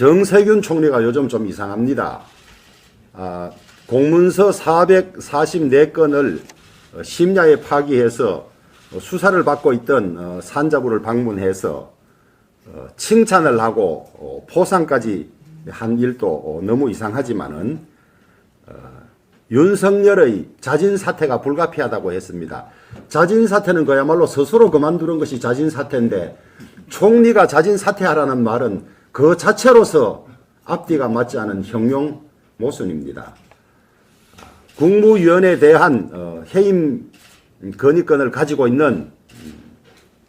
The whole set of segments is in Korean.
정세균 총리가 요즘 좀 이상합니다. 아, 공문서 444건을 어, 심야에 파기해서 어, 수사를 받고 있던 어, 산자부를 방문해서 어, 칭찬을 하고 어, 포상까지 한 일도 어, 너무 이상하지만은 어, 윤석열의 자진 사퇴가 불가피하다고 했습니다. 자진 사퇴는 그야말로 스스로 그만두는 것이 자진 사퇴인데 총리가 자진 사퇴하라는 말은 그 자체로서 앞뒤가 맞지 않은 형용 모순입니다. 국무위원에 대한 어, 해임 건의권을 가지고 있는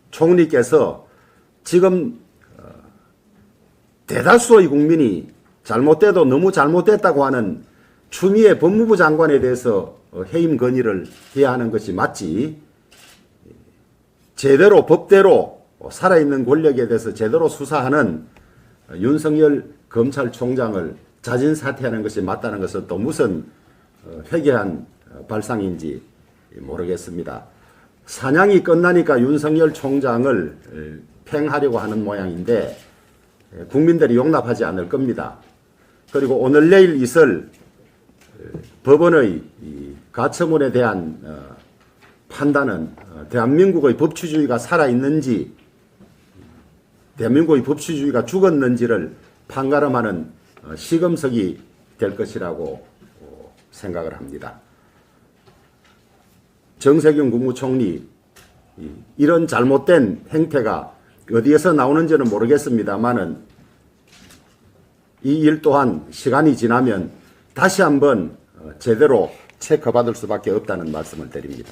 총리께서 지금 어, 대다수의 국민이 잘못돼도 너무 잘못됐다고 하는 추미애 법무부 장관에 대해서 어, 해임 건의를 해야 하는 것이 맞지 제대로 법대로 살아있는 권력에 대해서 제대로 수사하는 윤석열 검찰총장을 자진 사퇴하는 것이 맞다는 것은 또 무슨 어, 회개한 어, 발상인지 모르겠습니다. 사냥이 끝나니까 윤석열 총장을 에, 팽하려고 하는 모양인데 에, 국민들이 용납하지 않을 겁니다. 그리고 오늘 내일 있을 에, 법원의 이 가처분에 대한 어, 판단은 어, 대한민국의 법치주의가 살아있는지 대한민국의 법치주의가 죽었는지를 판가름하는 어, 시금석이 될 것이라고 어, 생각을 합니다. 정세균 국무총리 이- 이런 잘못된 행태가 어디에서 나오는지는 모르겠습니다만은 이 일 또한 시간이 지나면 다시 한번 어, 제대로 체크받을 수밖에 없다는 말씀을 드립니다.